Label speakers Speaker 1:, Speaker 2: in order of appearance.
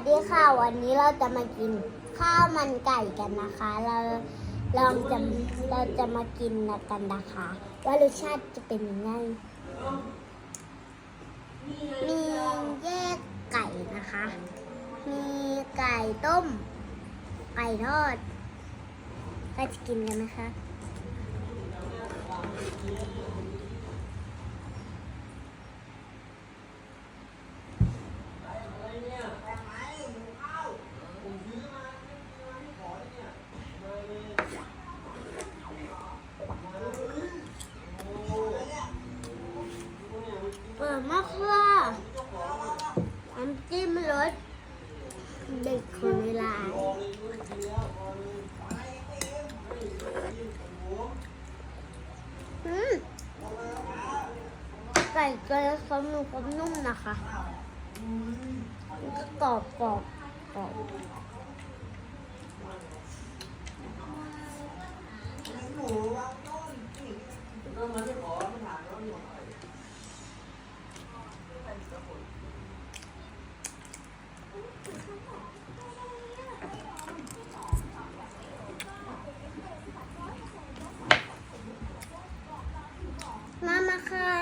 Speaker 1: สวัสดีค่ะวันนี้เราจะมากินข้าวมันไก่กันนะคะ เราลองจะเราจะมากินกันนะคะว่ารสชาติจะเป็นยังไงมีแยกไก่นะคะ มีไก่ต้ม ไก่ทอด ก็จะกินกันนะคะ เปิดมากค่ะน้ำจิ้มรสเด็กคนเวลาอืมไก่ก็เขามีความนุ่มนะคะ ก็กรอบกรอบกรอบ ค่ะ